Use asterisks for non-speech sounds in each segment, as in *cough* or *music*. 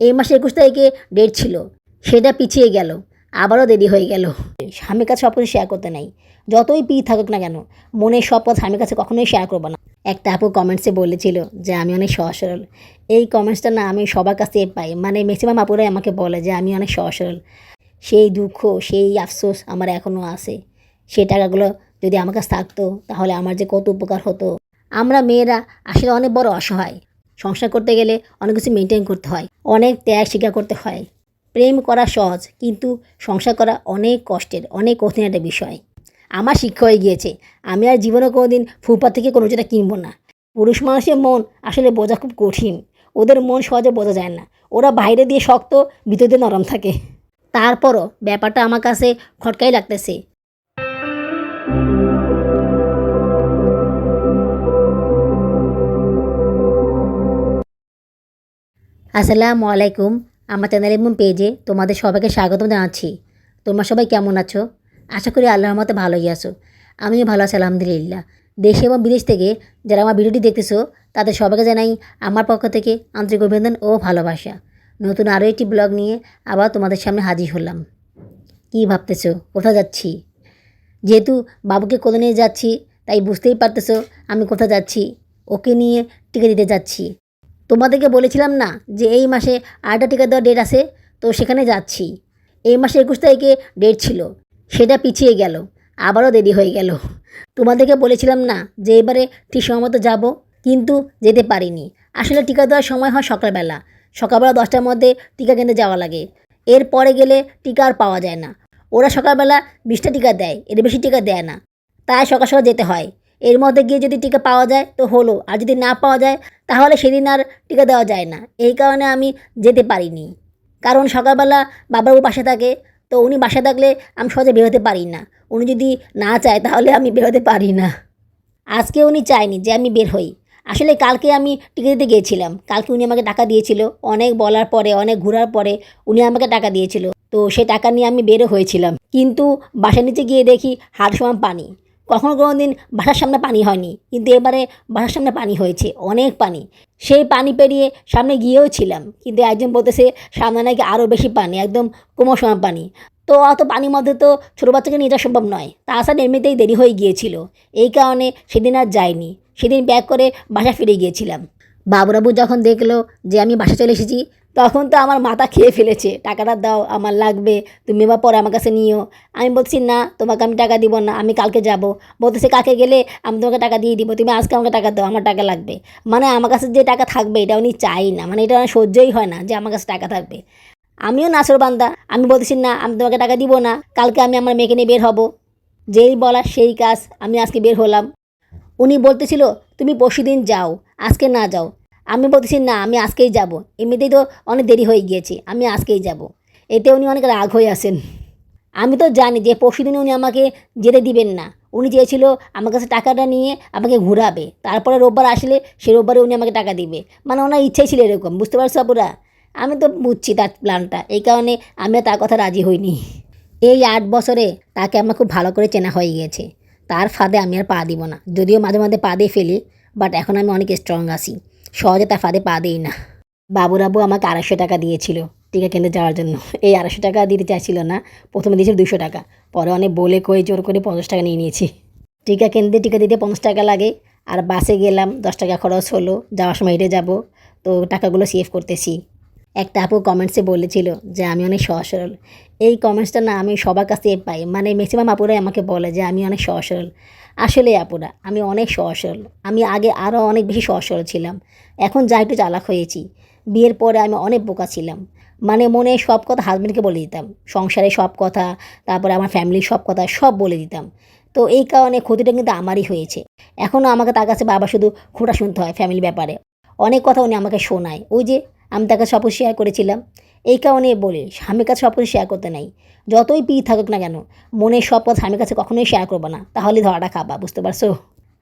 এই মাসে একুশ তারিখে ডেট ছিল, সেটা পিছিয়ে গেল, আবারও দেরি হয়ে গেল। স্বামীর কাছে সব কিছু শেয়ার করতে নাই। যতই পি থাকুক না কেন, মনের সব কথা স্বামীর কাছে কখনোই শেয়ার করব না। একটা আপু কমেন্টসে বলেছিল যে, আমি অনেক সহজ সরল এই কমেন্টসটা না আমি সবার কাছ পাই। মানে ম্যাক্সিমাম আপুরাই আমাকে বলে যে, আমি অনেক সহজ সরল সেই দুঃখ, সেই আফসোস আমার এখনও আছে। সেই টাকাগুলো যদি আমার কাছে থাকতো, তাহলে আমার যে কত উপকার হতো। আমরা মেয়েরা আসলে অনেক বড় অসহায়। সংসার করতে গেলে অনেক কিছু মেনটেন করতে হয়, অনেক ত্যাগ স্বীকার করতে হয়। প্রেম করা সহজ, কিন্তু সংসার করা অনেক কষ্টের, অনেক কঠিন একটা বিষয়। আমার শিক্ষা হয়ে গিয়েছে, আমি আর জীবনে কোনো দিন ফুটপাত থেকে কোনো যেটা কিনবো না। পুরুষ মানুষের মন আসলে বোঝা খুব কঠিন, ওদের মন সহজে বোঝা যায় না। ওরা বাইরে দিয়ে শক্ত, ভিতর দিয়ে নরম থাকে। তারপরও ব্যাপারটা আমার কাছে খটকাই লাগতেছে। আসসালামু আলাইকুম, আমার চ্যানেল এবং পেজে তোমাদের সবাইকে স্বাগতম জানাচ্ছি। তোমরা সবাই কেমন আছো? আশা করি আল্লাহর মতে ভালোই আছো। আমিও ভালো আছি, আলহামদুলিল্লাহ। দেশে এবং বিদেশ থেকে যারা আমার ভিডিওটি দেখতেছো, তাদের সবাইকে জানাই আমার পক্ষ থেকে আন্তরিক অভিনন্দন ও ভালোবাসা। নতুন আরও একটি ব্লগ নিয়ে আবার তোমাদের সামনে হাজির হলাম। কী ভাবতেছো? কোথায় যাচ্ছি? যেহেতু বাবুকে কোলে নিয়ে যাচ্ছি, তাই বুঝতেই পারতেছো আমি কোথায় যাচ্ছি। ওকে নিয়ে টিকা দিতে যাচ্ছি। তোমাদেরকে বলেছিলাম না যে এই মাসে আরেকটা টিকা দেওয়ার ডেট আছে? তো সেখানে যাচ্ছি। এই মাসে একুশ তারিখে ডেট ছিল। সেটা পিছিয়ে গেল। আবারও দেরি হয়ে গেল। তোমাদেরকে বলেছিলাম না যে এবারে ঠিক সময় মতো যাব, কিন্তু যেতে পারিনি। আসলে টিকা দেওয়ার সময় হয় সকালবেলা। সকালবেলা দশটার মধ্যে টিকা কেন্দ্রে যাওয়া লাগে। এর পরে গেলে টিকা আর পাওয়া যায় না। ওরা সকালবেলা বিশটা টিকা দেয়, এর বেশি টিকা দেয় না। তাই সকাল সকাল যেতে হয়। এর মধ্যে গিয়ে যদি টিকা পাওয়া যায়, তো হলো। আর যদি না পাওয়া যায়, তাহলে সেদিন আর টিকা দেওয়া যায় না। এই কারণে আমি যেতে পারিনি। কারণ সকালবেলা বাবাবু বাসা থাকে, তো উনি বাসা থাকলে আমি সহজে বেরোতে পারি না। উনি যদি না চায়, তাহলে আমি বেরোতে পারি না। আজকে উনি চায়নি যে আমি বের হই। আসলে কালকে আমি টিকা দিতে গিয়েছিলাম। কালকে উনি আমাকে টাকা দিয়েছিল। অনেক বলার পরে, অনেক ঘোরার পরে উনি আমাকে টাকা দিয়েছিল। তো সেই টাকা নিয়ে আমি বেরো হয়েছিলাম। কিন্তু বাসার নিচে গিয়ে দেখি হাড় সমান পানি। কখনো কোনো দিন বাসার সামনে পানি হয়নি। কিন্তু এবারে বাসার সামনে পানি হয়েছে, অনেক পানি। সেই পানি পেরিয়ে সামনে গিয়েও ছিলাম, কিন্তু একজন বলতেছে সামনে নাকি আরও বেশি পানি, একদম কোমর পানি। তো অত পানির মধ্যে তো ছোটো বাচ্চাকে নিয়ে যাওয়া সম্ভব নয়। তা তাছাড়া এমনিতেই দেরি হয়ে গিয়েছিল। এই কারণে সেদিন আর যাইনি। সেদিন ব্যাক করে বাসা ফিরে গিয়েছিলাম। বাবুরাবু যখন দেখল যে আমি বাসা চলে এসেছি তখন তো আমার মাথা খেয়ে ফেলেছে। টাকাটা দাও, আমার লাগবে, তুমি এবার পরে আমার কাছে নিও। আমি বলছি, না, তোমাকে আমি টাকা দিব না, আমি কালকে যাব। বলতেছে কাকে গেলে আমি তোমাকে টাকা দিয়ে দিব, তুমি আজকে আমাকে টাকা দাও, আমার টাকা লাগবে। মানে আমার কাছে যে টাকা থাকবে, এটা উনি চাই না। মানে এটা সহ্যই হয় না যে আমার কাছে টাকা থাকবে। আমিও নাসর বান্দা, আমি বলতেছি, না, আমি তোমাকে টাকা দিব না, কালকে আমি আমার মেয়েকে নিয়ে বের হব। যেই বলা সেই কাজ, আমি আজকে বের হলাম। উনি বলতেছিল, তুমি পরশু দিন যাও, আজকে না যাও। আমি বলতেছি, না, আমি আজকেই যাব। এমনিতেই তো অনেক দেরি হয়ে গিয়েছে, আমি আজকেই যাব। এতে উনি অনেক রাগ হয়ে আসেন। আমি তো জানি যে পরশু দিন উনি আমাকে যেতে দিবেন না। উনি চেয়েছিল আমার কাছে টাকাটা নিয়ে আমাকে ঘুরাবে। তারপরে রোববার আসলে সে রোববারে উনি আমাকে টাকা দিবে। মানে ওনার ইচ্ছাই ছিল এরকম, বুঝতে পারছ আপুরা? আমি তো বুঝছি তার প্ল্যানটা, এই কারণে আমি তার কথা রাজি হইনি। এই আট বছরে তাকে আমার খুব ভালো করে চেনা হয়ে গিয়েছে। তার ফাঁদে আমি আর পা দিব না। যদিও মাঝে মাঝে পা দিয়ে ফেলি, বাট এখন আমি অনেক স্ট্রং আছি। সহজে তার ফাঁদে পা দিই না। বাবুরাবু আমাকে আড়াইশো টাকা দিয়েছিল টিকা কেন্দ্রে যাওয়ার জন্য। এই আড়াইশো টাকা দিতে চাইছিল না, প্রথমে দিয়েছিল দুশো টাকা, পরে অনেক বলে কয়ে জোর করে পঞ্চাশ টাকা নিয়ে নিয়েছি। টিকা কেন্দ্রে টিকা দিতে পঞ্চাশ টাকা লাগে, আর বাসে গেলাম, দশ টাকা খরচ হলো, যাওয়ার সময় হেঁটে যাব, তো টাকাগুলো সেভ করতেছি। একটা আপু কমেন্টসে বলেছিল যে, আমি অনেক সহজ সরল এই কমেন্টসটা না আমি সবার কাছ পাই মানে ম্যাক্সিমাম আপুরাই আমাকে বলে যে, আমি অনেক সহজ সরল আসলে আপুরা, আমি অনেক সহজ সরল আমি আগে আরও অনেক বেশি সহজ সরল ছিলাম। এখন যা একটু চালাক হয়েছি। বিয়ের পরে আমি অনেক বোকা ছিলাম। মানে মনে সব কথা হাজব্যান্ডকে বলে দিতাম। সংসারে সব কথা, তারপরে আমার ফ্যামিলির সব কথা, সব বলে দিতাম। তো এই কারণে ক্ষতিটা কিন্তু আমারই হয়েছে। এখনও আমাকে তার কাছে বাবা শুধু খোটা শুনতে হয় ফ্যামিলি ব্যাপারে। অনেক কথা উনি আমাকে শোনায়। ওই যে আমি তাকে সব শেয়ার করেছিলাম। এই কারণে বলে, স্বামীর কাছে সব কিছু শেয়ার করতে নাই। যতই পি থাকুক না কেন, মনের সব স্বামীর কাছে কখনোই শেয়ার করব না। তাহলে ধরাটা খাবা, বুঝতে পারছ?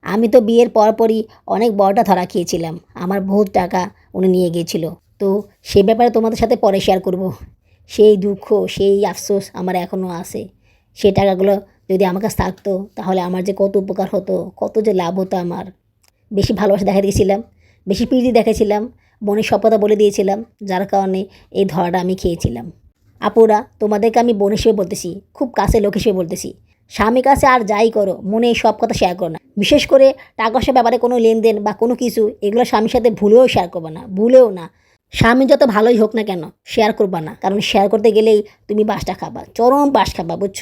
আমি তো বিয়ের পরপরই অনেক বড়টা ধরা খেয়েছিলাম। আমার বহুত টাকা উনি নিয়ে গিয়েছিল। তো সে ব্যাপারে তোমাদের সাথে পরে শেয়ার করব। সেই দুঃখ, সেই আফসোস আমার এখনও আছে। সেই টাকাগুলো যদি আমার কাছে থাকতো, তাহলে আমার যে কত উপকার হতো, কত যে লাভ হতো আমার। বেশি ভালোবাসা দেখা দিয়েছিলাম, বেশি প্রীতি দেখেছিলাম বোনের সভ্যতা বলে দিয়েছিলাম, যার কারণে এই ধরাটা আমি খেয়েছিলাম। আপুরা, তোমাদেরকে আমি বোন হিসেবে বলতেছি, খুব কাছে লোক হিসেবে বলতেছি। স্বামীর কাছে আর যাই করো, মনে এই সব কথা শেয়ার করো না। বিশেষ করে টাকা পয়সার ব্যাপারে কোনো লেনদেন বা কোনো কিছু, এগুলো স্বামীর সাথে ভুলেও শেয়ার করবে না, ভুলেও না। স্বামী যত ভালোই হোক না কেন শেয়ার করবা না। কারণ শেয়ার করতে গেলেই তুমি বাসটা খাবা, চরম বাস খাবা, বুঝছ?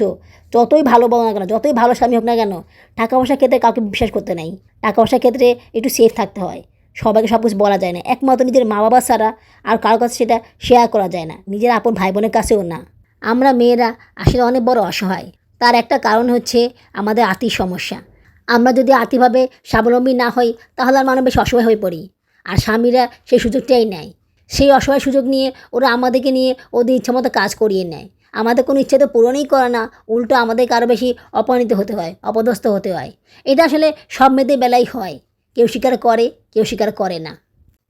যতই ভালো বলো না কেন, যতই ভালো স্বামী হোক না কেন, টাকা পয়সার ক্ষেত্রে কাউকে বিশ্বাস করতে নাই। টাকা পয়সার ক্ষেত্রে একটু সেফ থাকতে হয়। সবাইকে সব কিছু বলা যায় না। একমাত্র নিজের মা বাবা ছাড়া আর কারোর কাছে সেটা শেয়ার করা যায় না। নিজের আপন ভাই বোনের কাছেও না। আমরা মেয়েরা আসলে অনেক বড় অসহায়। তার একটা কারণ হচ্ছে আমাদের আর্থিক সমস্যা। আমরা যদি আর্থিকভাবে স্বাবলম্বী না হই, তাহলে আর মানুষ বেশ অসহায় হয়ে পড়ি। আর স্বামীরা সেই সুযোগটাই নেয়। সেই অসহায় সুযোগ নিয়ে ওরা আমাদেরকে নিয়ে ওদের ইচ্ছা মতো কাজ করিয়ে নেয়। আমাদের কোনো ইচ্ছে তো পূরণই করে না। উল্টো আমাদেরকে আরও বেশি অপমানিত হতে হয়, অপদস্থ হতে হয়। এটা আসলে সব মেয়েদের বেলায় হয়। কেউ স্বীকার করে, কেউ স্বীকার করে না।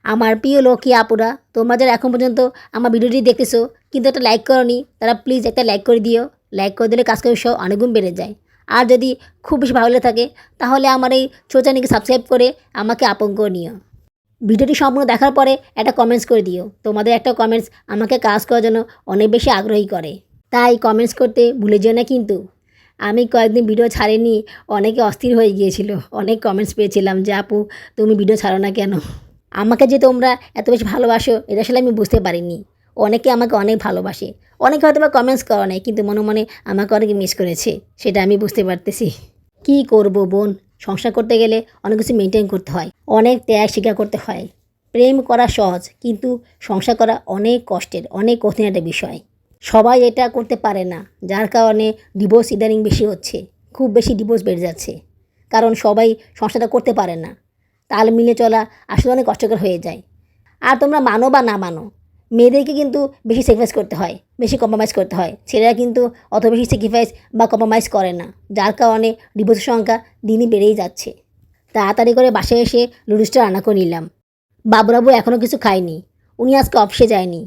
আমার প্রিয় লক্ষ্মী আপুরা, তোমরা যারা এখন পর্যন্ত আমার ভিডিওটি দেখতেছো, কিন্তু একটা লাইক করনি, তারা প্লিজ একটা লাইক করে দিও। লাইক করে দিলে কাজ করে সব অনেকগুণ বেড়ে যায়। আর যদি খুব বেশি ভালো লেগে থাকে, তাহলে আমার এই চ্যানেলকে সাবস্ক্রাইব করে আমাকে করে নিও। ভিডিওটি সম্পূর্ণ দেখার পরে একটা কমেন্টস করে দিও। তোমাদের একটা কমেন্টস আমাকে কাজ করার জন্য অনেক বেশি আগ্রহী করে। তাই কমেন্টস করতে ভুলে যেও না কিন্তু। আমি কয়েকদিন ভিডিও ছাড়িনি, অনেকে অস্থির হয়ে গিয়েছিল। অনেক কমেন্টস পেয়েছিলাম যে, আপু, তুমি ভিডিও ছাড়ো না কেন? আমাকে যে তোমরা এত বেশি ভালোবাসো, এটা আসলে আমি বুঝতে পারিনি। অনেকে আমাকে অনেক ভালোবাসে। অনেকে হয়তো বা কমেন্টস করা নেই, কিন্তু মনে মনে আমাকে অনেকে মিস করেছে, সেটা আমি বুঝতে পারতেছি। কি করব বোন? সংসার করতে গেলে অনেক কিছু মেনটেন করতে হয়। অনেক ত্যাগ স্বীকার করতে হয়। প্রেম করা সহজ, কিন্তু সংসার করা অনেক কষ্টের, অনেক কঠিন একটা বিষয়। সবাই এটা করতে পারে না, যার কারণে ডিভোর্স ইদানিং বেশি হচ্ছে, খুব বেশি ডিভোর্স বেড়ে যাচ্ছে, কারণ সবাই সংসারটা করতে পারে না, তাল মিলে চলা আসলে অনেক কষ্টকর হয়ে যায়। আর তোমরা মানো বা না মানো, মেয়েদেরকে কিন্তু বেশি স্যাক্রিফাইস করতে হয়, বেশি কম্প্রোমাইজ করতে হয়, ছেলেরা কিন্তু অত বেশি স্যাক্রিফাইস বা কম্প্রোমাইজ করে না, যার কারণে ডিভোর্সের সংখ্যা দিনই বেড়েই যাচ্ছে। তাড়াতাড়ি করে বাসায় এসে নুডলসটা রান্না করে নিলাম। বাবুরাবু এখনও কিছু খায়নি, উনি আজকে অফিসে যায়নি।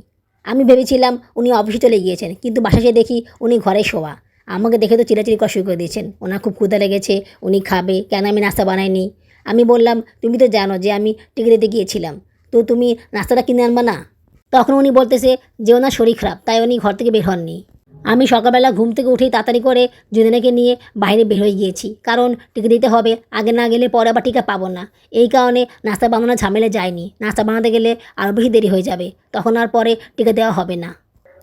আমি ভেবেছিলাম উনি অফিসে চলে গিয়েছেন, কিন্তু বাসা দেখি উনি ঘরে শোয়া। আমাকে দেখে তো চিরাচিরি কষ্ট করে দিয়েছেন। ওনার খুব ক্ষুদা লেগেছে, উনি খাবে, কেন আমি নাস্তা বানাইনি? আমি বললাম, তুমি তো জানো যে আমি টিকিট দিতে গিয়েছিলাম, তো তুমি নাস্তাটা কিনে আনবা না? তখন উনি বলতেছে যে ওনার শরীর খারাপ, তাই উনি ঘর থেকে বের হননি। আমি সকালবেলা ঘুম থেকে উঠেই তাড়াতাড়ি করে জুদেনাকে নিয়ে বাইরে বের হয়ে গিয়েছি। কারণ টিকিট দিতে হবে, আগে না গেলে পরে আবার টিকা পাবো না। এই কারণে নাস্তা বানানোর ঝামেলে যায়নি। নাস্তা বানাতে গেলে আরও বেশি দেরি হয়ে যাবে। তখন আর পরে টিকা দেওয়া হবে না।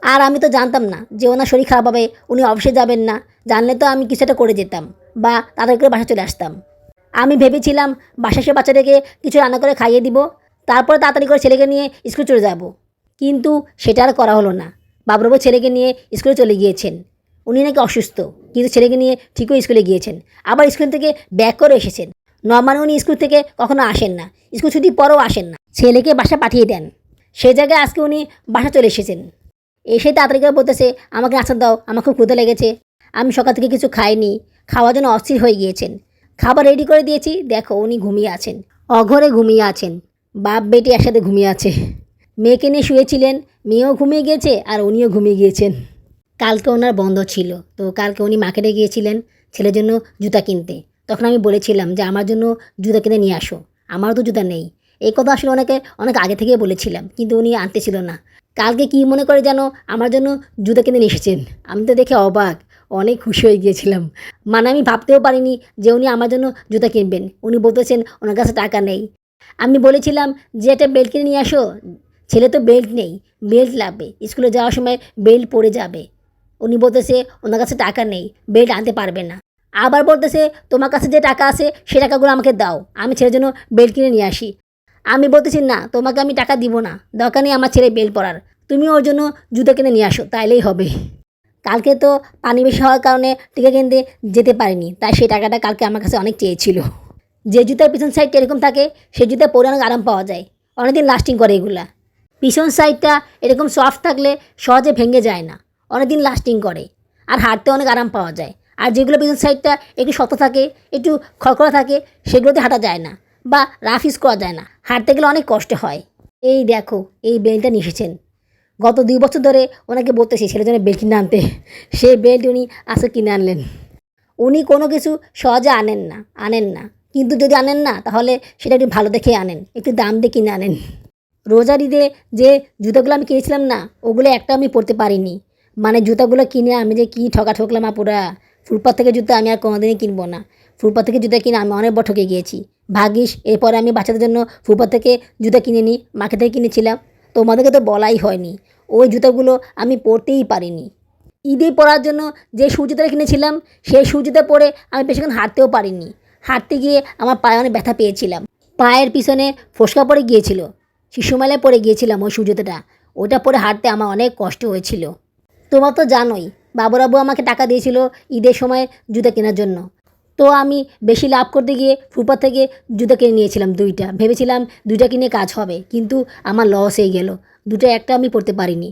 আর আমি তো জানতাম না যে ওনার শরীর খারাপ হবে, উনি অফিসে যাবেন না। জানলে তো আমি কিছু একটা করে যেতাম বা তাড়াতাড়ি করে বাসা চলে আসতাম। আমি ভেবেছিলাম বাসা সে বাচ্চাদেরকে কিছু রান্না করে খাইয়ে দিব, তারপরে তাড়াতাড়ি করে ছেলেকে নিয়ে স্কুল চলে যাব। কিন্তু সেটা আর করা হলো না। বাবুরাবু ছেলেকে নিয়ে স্কুলে চলে গিয়েছেন। উনি নাকি অসুস্থ, কিন্তু ছেলেকে নিয়ে ঠিকই স্কুলে গিয়েছেন। আবার স্কুল থেকে ব্যাক করে এসেছেন। নর্মালি উনি স্কুল থেকে কখনো আসেন না। স্কুল ছুটি পরেও আসেন না। ছেলেকে বাসা পাঠিয়ে দেন। সে জায়গায় আজকে উনি বাসা চলে এসেছেন। এসে তাড়াতাড়ি করে বলতেছে, আমাকে আসার দাও, আমার খুব ক্ষুদা লেগেছে। আমি সকাল থেকে কিছু খাইনি। খাওয়ার জন্য অস্থির হয়ে গিয়েছেন। খাবার রেডি করে দিয়েছি। দেখো উনি ঘুমিয়ে আছেন। অঘরে ঘুমিয়ে আছেন। বাপ, বেটি একসাথে ঘুমিয়ে আছে। মেয়েকে নিয়ে শুয়েছিলেন, মেয়েও ঘুমিয়ে গিয়েছে আর উনিও ঘুমিয়ে গিয়েছেন। কালকে ওনার বন্ধ ছিল, তো কালকে উনি মার্কেটে গিয়েছিলেন ছেলের জন্য জুতা কিনতে। তখন আমি বলেছিলাম যে, আমার জন্য জুতা কিনে নিয়ে আসো, আমারও তো জুতা নেই। এই কথা আসলে ওনাকে অনেক আগে থেকেই বলেছিলাম, কিন্তু উনি আনতে ছিল না। কালকে কি মনে করে যেন আমার জন্য জুতা কিনে নিয়ে এসেছেন? আমি তো দেখে অবাক, অনেক খুশি হয়ে গিয়েছিলাম। মানে আমি ভাবতেও পারিনি যে উনি আমার জন্য জুতা কিনবেন। উনি বলতেছেন, ওনার কাছে টাকা নেই। আমি বলেছিলাম, যে একটা বেল্ট কিনে নিয়ে আসো ছেলে তো বেল্ট নেই বেল্ট লাগবে। স্কুলে যাওয়ার সময় বেল্ট পরে যাবে। উনি বলতেছে, ওনার কাছে টাকা নেই বেল্ট আনতে পারবে না। আবার বলতেছে, তোমার কাছে যে টাকা আছে, সে টাকাগুলো আমাকে দাও, আমি ছেলের জন্য বেল্ট কিনে নিয়ে আসি। আমি বলতেছি, না, তোমাকে আমি টাকা দিব না, দরকার নেই আমার ছেলে বেল্ট পরার। তুমি ওর জন্য জুতো কিনে নিয়ে আসো, তাইলেই হবে। কালকে তো পানি বেশি হওয়ার কারণে টিকা কিনতে যেতে পারিনি, তাই সেই টাকাটা কালকে আমার কাছে অনেক চেয়েছিল। যে জুতার পিছন সাইডটা এরকম থাকে সেই জুতা পরে অনেক আরাম পাওয়া যায়। অনেকদিন লাস্টিং করে এগুলা। পিছন সাইডটা এরকম সফট থাকলে সহজে ভেঙে যায় না। অনেকদিন লাস্টিং করে। আর হাঁটতে অনেক আরাম পাওয়া যায়। আর যেগুলো পিছন সাইডটা একটু শক্ত থাকে, একটু খড়খড়া থাকে, সেগুলোতে হাঁটা যায় না বা রাফ ইউজ করা যায় না। হাঁটতে গেলে অনেক কষ্ট হয়। এই দেখো, এই বেল্টটা নিয়ে এসেছেন। গত দুই বছর ধরে ওনাকে বলতেছি ছেলের জন্য বেল্ট কিনে আনতে। সেই বেল্ট উনি আজকে কিনে আনলেন। উনি কোনো কিছু সহজে আনেন না আনেন না। কিন্তু যদি আনেন না, তাহলে সেটা একটু ভালো দেখে আনেন। একটু দাম দিয়ে কিনে আনেন। রোজার ঈদে যে জুতোগুলো আমি কিনেছিলাম না, ওগুলো একটা আমি পরতে পারিনি। মানে জুতোগুলো কিনে আমি যে কী ঠকা ঠকলাম আপুরা ফুটপাথ থেকে জুতো আমি আর কোনোদিনই কিনবো না। ফুটপাথ থেকে জুতো কিনে আমি অনেক বড় ঠকে গিয়েছি। ভাগিস এরপরে আমি বাচ্চাদের জন্য ফুটপাথ থেকে জুতো কিনে নিই মাকে থেকে কিনেছিলাম। তোমাদেরকে তো বলাই হয়নি। ওই জুতোগুলো আমি পরতেই পারিনি। ঈদে পরার জন্য যে জুতোটা কিনেছিলাম, সেই জুতো পরে আমি বেশিক্ষণ হাঁটতেও পারিনি। হাঁটতে গিয়ে আমার পায়ে অনেক ব্যথা পেয়েছিলাম। পায়ের পিছনে ফোসকা পড়ে গিয়েছিল। শিশুমেলায় পড়ে গিয়েছিলাম ওই শু ওটা পরে হাঁটতে আমার অনেক কষ্ট হয়েছিল। তোমার তো জানোই, বাবুরাবু আমাকে টাকা দিয়েছিল ঈদের সময় জুতো কেনার জন্য। তো আমি বেশি লাভ করতে গিয়ে ফুটপাথ থেকে জুতো কিনে নিয়েছিলাম দুইটা। ভেবেছিলাম দুইটা কিনে কাজ হবে, কিন্তু আমার লস হয়ে গেল। দুটো একটা আমি পড়তে পারিনি।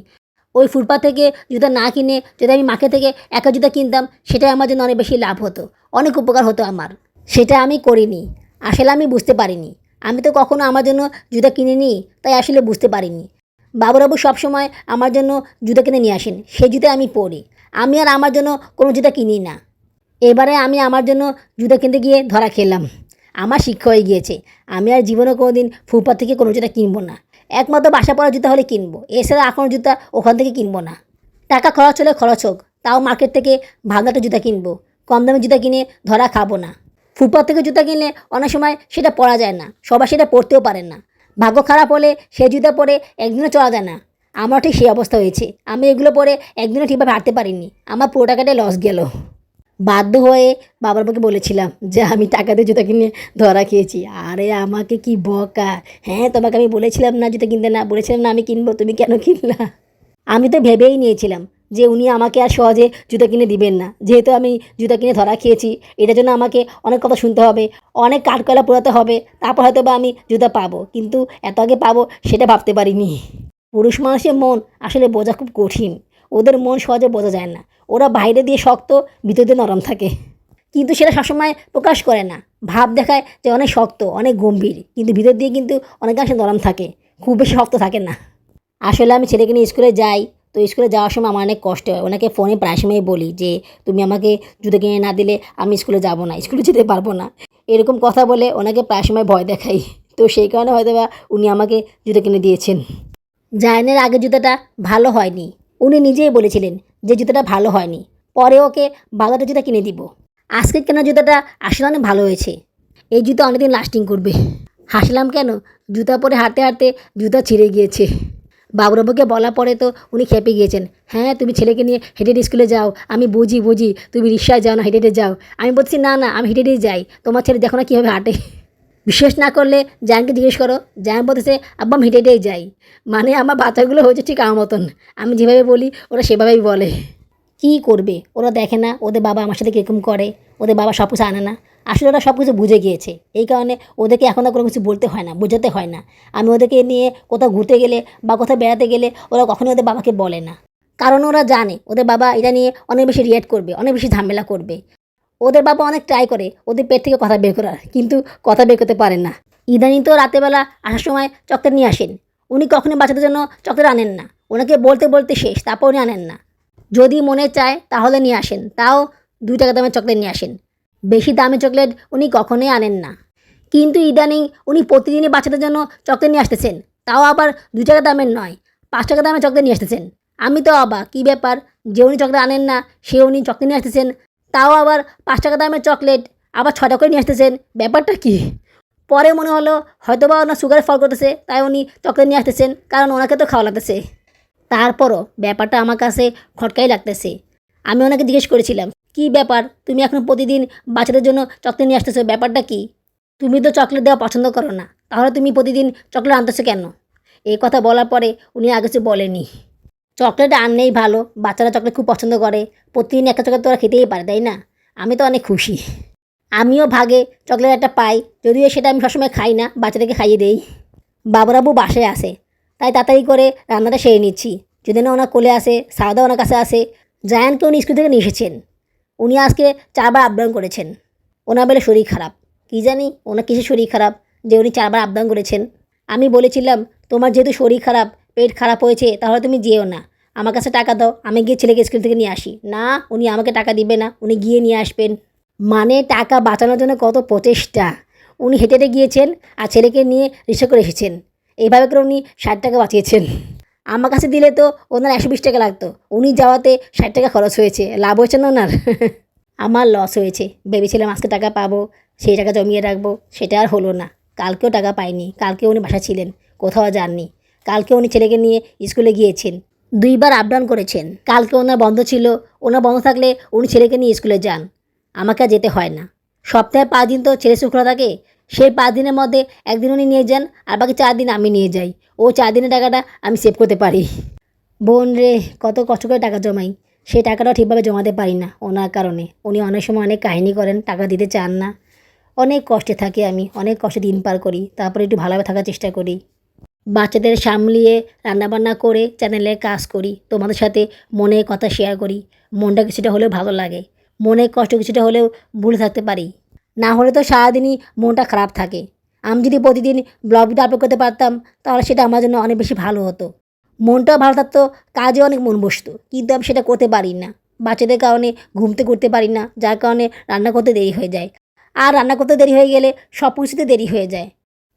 ওই ফুটপাথ থেকে জুতো না কিনে যদি আমি মাকে থেকে একা জুতো কিনতাম, সেটাই আমার জন্য অনেক বেশি লাভ হতো। অনেক উপকার হতো আমার। সেটা আমি করিনি। আসলে আমি বুঝতে পারিনি। আমি তো কখনো আমার জন্য জুতো কিনে নিই তাই আসলে বুঝতে পারিনি। বাবুরাবু সবসময় আমার জন্য জুতো কিনে নিয়ে আসেন সেই জুতো আমি পরি। আমি আর আমার জন্য কোনো জুতো কিনি না। এবারে আমি আমার জন্য জুতো কিনতে গিয়ে ধরা খেলাম। আমার শিক্ষা হয়ে গিয়েছে, আমি আর জীবনে কোনো দিন ফুটপাথ থেকে কোনো জুতা কিনবো না। একমাত্র বাসা পড়া জুতা হলে কিনবো, এছাড়া আর কোনো জুতা ওখান থেকে কিনবো না। টাকা খরচ হলে খরচ হোক, তাও মার্কেট থেকে একটা জুতা কিনবো, কম দামে জুতা কিনে ধরা খাব না। ফুটপাথ থেকে জুতা কিনলে অনেক সময় সেটা পরা যায় না, সবাই সেটা পরতেও পারেন না। ভাগ্য খারাপ হলে সে জুতা পরে একদিনও চলা যায় না। আমার ঠিক সেই অবস্থা হয়েছে। আমি এগুলো পরে একদিনও ঠিকভাবে হাঁটতে পারিনি। আমার পুরো টাকাটাই লস গেল। বাধ্য হয়ে বাবার বাবাকে বলেছিলাম যে, আমি টাকা দিয়ে জুতা কিনে ধরা খেয়েছি। আরে আমাকে কি বকা। হ্যাঁ তোমাকে আমি বলেছিলাম না জুতা কিনতে না, বলেছিলাম না আমি কিনবো, তুমি কেন কিনলা? আমি তো ভেবেই নিয়েছিলাম। যে উনি আমাকে আর সহজে জুতো কিনে দিবেন না। যেহেতু আমি জুতো কিনে ধরা খেয়েছি, এটার জন্য আমাকে অনেক কথা শুনতে হবে, অনেক কাঠকয়লা পোড়াতে হবে, তারপর হয়তো বা আমি জুতো পাবো। কিন্তু এত আগে পাবো, সেটা ভাবতে পারিনি। পুরুষ মানুষের মন আসলে বোঝা খুব কঠিন। ওদের মন সহজে বোঝা যায় না। ওরা বাইরে দিয়ে শক্ত, ভিতর দিয়ে নরম থাকে। কিন্তু সেটা সবসময় প্রকাশ করে না। ভাব দেখায় যে অনেক শক্ত, অনেক গম্ভীর। কিন্তু ভিতর দিয়ে কিন্তু অনেকাংশে নরম থাকে। খুব বেশি শক্ত থাকে না। আসলে আমি ছেলেকে নিয়ে স্কুলে যাই তো স্কুলে যাওয়ার সময় আমার অনেক কষ্ট হয়। ওনাকে ফোনে প্রায় সময় বলি যে, তুমি আমাকে জুতো কিনে না দিলে আমি স্কুলে যাব না, স্কুলে যেতে পারব না। এরকম কথা বলে ওনাকে প্রায় সময় ভয় দেখাই। তো সেই কারণে হয়তো বা উনি আমাকে জুতো কিনে দিয়েছেন। জায়নের আগে জুতোটা ভালো হয়নি। উনি নিজেই বলেছিলেন যে, জুতোটা ভালো হয়নি। পরে ওকে একটা জুতো কিনে দিব। আজকে কেনা জুতোটা আসলে অনেক ভালো হয়েছে? এই জুতো অনেকদিন লাস্টিং করবে। হাসলাম কেন? জুতা পরে হাঁটতে হাঁটতে জুতা ছিঁড়ে গিয়েছে। বাবুরাবুকে বলা পরে তো উনি খেপে গিয়েছেন। হ্যাঁ তুমি ছেলেকে নিয়ে হেঁটে হেঁটে স্কুলে যাও। আমি বুঝি বুঝি, তুমি রিক্সায় যাও না হেঁটে হেঁটে যাও। আমি বলছি, না না, আমি হেঁটে হেঁটেই যাই। তোমার ছেলে দেখো না কীভাবে হাঁটে। বিশ্বাস না করলে জায়ানকে জিজ্ঞেস করো। জায়ান বলতেছে, আব্বা, আমি হেঁটে হেঁটেই যাই। মানে আমার বাচ্চাগুলো হয়েছে ঠিক আমার মতন। আমি যেভাবে বলি, ওরা সেভাবেই বলে। কী করবে? ওরা দেখে না, ওদের বাবা আমার সাথে কীরকম করে? ওদের বাবা সব কিছু আনে না। আসলে ওরা সব কিছু বুঝে গিয়েছে। এই কারণে ওদেরকে এখন আর কোনো কিছু বলতে হয় না, বোঝাতে হয় না। আমি ওদেরকে নিয়ে কোথাও ঘুরতে গেলে বা কোথাও বেড়াতে গেলে ওরা কখনোই ওদের বাবাকে বলে না। কারণ ওরা জানে, ওদের বাবা এটা নিয়ে অনেক বেশি রিয়েক্ট করবে, অনেক বেশি ঝামেলা করবে। ওদের বাবা অনেক ট্রাই করে, ওদের পেট থেকে কথা বের করার, কিন্তু কথা বের করতে পারেন না। ইদানিং তো রাতেবেলা আসার সময় চকলেট নিয়ে আসেন। উনি কখনোই বাচ্চাদের জন্য চকলেট আনেন না। ওনাকে বলতে বলতে শেষ, তারপর উনি আনেন না। যদি মনে চায় তাহলে নিয়ে আসেন, তাও দুই টাকা দামের চকলেট নিয়ে আসেন। বেশি দামি চকলেট উনি কখনোই আনেন না। কিন্তু ইদানিং উনি প্রতিদিনই বাচ্চাদের জন্য চকলেট নিয়ে আসতেছেন। তাও আবার দু টাকা দামের নয়, পাঁচ টাকা দামের চকলেট নিয়ে আসতেছেন। আমি তো অবাক, কী ব্যাপার? যে উনি চকলেট আনেন না, সে উনি চকলেট নিয়ে আসতেছেন। তাও আবার পাঁচ টাকা দামের চকলেট, আবার ছটা করে নিয়ে আসতেছেন। ব্যাপারটা কী? পরে মনে হলো হয়তো বা ওনার সুগারে ফল করতেছে, তাই উনি চকলেট নিয়ে আসতেছেন, কারণ ওনাকে তো খাওয়া লাগতেছে। তারপরও ব্যাপারটা আমার কাছে খটকাই লাগতেছে। আমি ওনাকে জিজ্ঞেস করেছিলাম কি ব্যাপার? তুমি এখন প্রতিদিন বাচ্চাদের জন্য চকলেট নিয়ে আসতেছো, ব্যাপারটা কি? তুমি তো চকলেট দেওয়া পছন্দ করো না। তাহলে তুমি প্রতিদিন চকলেট আনতেছো কেন? এই কথা বলার পরে উনি আগে কিছু বলেনি। চকলেট আনলেই ভালো, বাচ্চারা চকলেট খুব পছন্দ করে। প্রতিদিন একটা চকলেট তো ওরা খেতেই পারে, তাই না? আমি তো অনেক খুশি। আমিও ভাগে চকলেট একটা পাই, যদিও সেটা আমি সবসময় খাই না, বাচ্চাদেরকে খাইয়ে দেই। বাবুরাবু বাসায় আসে তাই তাড়াতাড়ি করে রান্নাটা সেরে নিচ্ছি। যদি না ওনার কোলে আসে সারদা ওনার কাছে আসে। জায়ানকে উনি স্কুল থেকে নিয়ে এসেছেন। উনি আজকে চারবার আবদান করেছেন। ওনার বেলে শরীর খারাপ। কী জানি? ওনার কিসের শরীর খারাপ? যে উনি চারবার আবদান করেছেন। আমি বলেছিলাম, তোমার যেহেতু শরীর খারাপ, পেট খারাপ হয়েছে, তাহলে তুমি যেও না। আমার কাছে টাকা দাও, আমি গিয়ে ছেলেকে স্কুল থেকে নিয়ে আসি। না, উনি আমাকে টাকা দিবে না, উনি গিয়ে নিয়ে আসবেন। মানে টাকা বাঁচানোর জন্য কত প্রচেষ্টা। উনি হেঁটে হেঁটে গিয়েছেন আর ছেলেকে নিয়ে রিক্সা করে এসেছেন। এইভাবে করে উনি ষাট টাকা বাঁচিয়েছেন। আমার কাছে দিলে তো ওনার একশো বিশ টাকা লাগতো। উনি যাওয়াতে ষাট টাকা খরচ হয়েছে। লাভ হয়েছে না ওনার? *laughs* আমার লস হয়েছে। ভেবেছিলাম আজকে টাকা পাবো, সেই টাকা জমিয়ে রাখব, সেটা আর হলো না। কালকেও টাকা পাইনি। কালকে উনি বাসা ছিলেন, কোথাও যাননি। কালকে উনি ছেলেকে নিয়ে স্কুলে গিয়েছেন। দুইবার আপ ডাউন করেছেন। কালকে ওনার বন্ধ ছিল। ওনার বন্ধ থাকলে উনি ছেলেকে নিয়ে স্কুলে যান। আমাকে যেতে হয় না। সপ্তাহে পাঁচ দিন তো ছেলে শুক্র থাকে। সেই পাঁচ দিনের মধ্যে একদিন উনি নিয়ে যান আর বাকি চার দিন আমি নিয়ে যাই। ও চার দিনের টাকাটা আমি সেভ করতে পারি। বোন রে, কত কষ্ট করে টাকা জমাই। সেই টাকাটাও ঠিকভাবে জমাতে পারি না ওনার কারণে। উনি অনেক সময় অনেক কাহিনী করেন, টাকা দিতে চান না। অনেক কষ্টে থাকি আমি, অনেক কষ্টে দিন পার করি, তারপরে একটু ভালোভাবে থাকার চেষ্টা করি। বাচ্চাদের সামলিয়ে রান্নাবান্না করে চ্যানেলে কাজ করি, তোমাদের সাথে মনে কথা শেয়ার করি। মনটা কিছুটা হলেও ভালো লাগে। মনে কষ্ট কিছুটা হলেও ভুলে থাকতে পারি। না হলে তো সারাদিনই মনটা খারাপ থাকে। আমি যদি প্রতিদিন ব্লগ ভিডিও আপলোড করতে পারতাম, তাহলে সেটা আমার জন্য অনেক বেশি ভালো হতো। মনটাও ভালো থাকতো কাজে অনেক মন বসতো। কিন্তু আমি সেটা করতে পারি না। বাচ্চাদের কারণে ঘুমতে করতে পারি না, যার কারণে রান্না করতে দেরি হয়ে যায়। আর রান্না করতে দেরি হয়ে গেলে সব কিছুতে দেরি হয়ে যায়।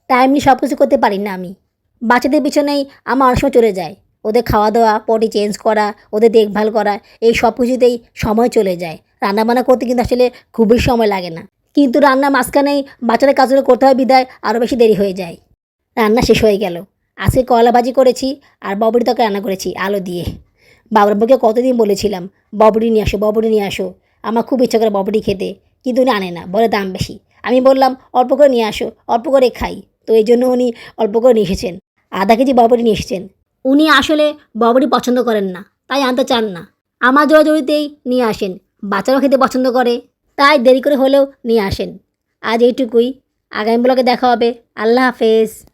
টাইমলি সব কিছু করতে পারি না আমি। বাচ্চাদের পিছনেই আমার অনেক সময় চলে যায়। ওদের খাওয়া দাওয়া পটি চেঞ্জ করা, ওদের দেখভাল করা, এই সব কিছুতেই সময় চলে যায়। রান্নাবান্না করতে কিন্তু আসলে খুবই সময় লাগে না। কিন্তু রান্না মাঝখানেই বাচ্চাদের কাজগুলো করতে হয় বিদায় আরও বেশি দেরি হয়ে যায়। রান্না শেষ হয়ে গেল। আজকে কলা ভাজি করেছি আর ববরি তরকারি রান্না করেছি আলো দিয়ে। বাবার বুকে কতদিন বলেছিলাম ববরি নিয়ে আসো ববরি নিয়ে আসো। আমার খুব ইচ্ছা করে ববরি খেতে, কিন্তু উনি আনে না, বলে দাম বেশি। আমি বললাম, অল্প করে নিয়ে আসো, অল্প করে খাই। তো এই জন্য উনি অল্প করে নিয়ে এসেছেন। আধা কেজি ববরি নিয়ে এসেছেন। উনি আসলে ববরি পছন্দ করেন না, তাই আনতে চান না। আমার জোড়াজড়িতেই নিয়ে আসেন। বাচ্চারাও খেতে পছন্দ করে। তাই দেরি করে হলেও নিয়ে আসেন। আজ এইটুকুই। আগামী ব্লগে দেখা হবে। আল্লাহ হাফেজ।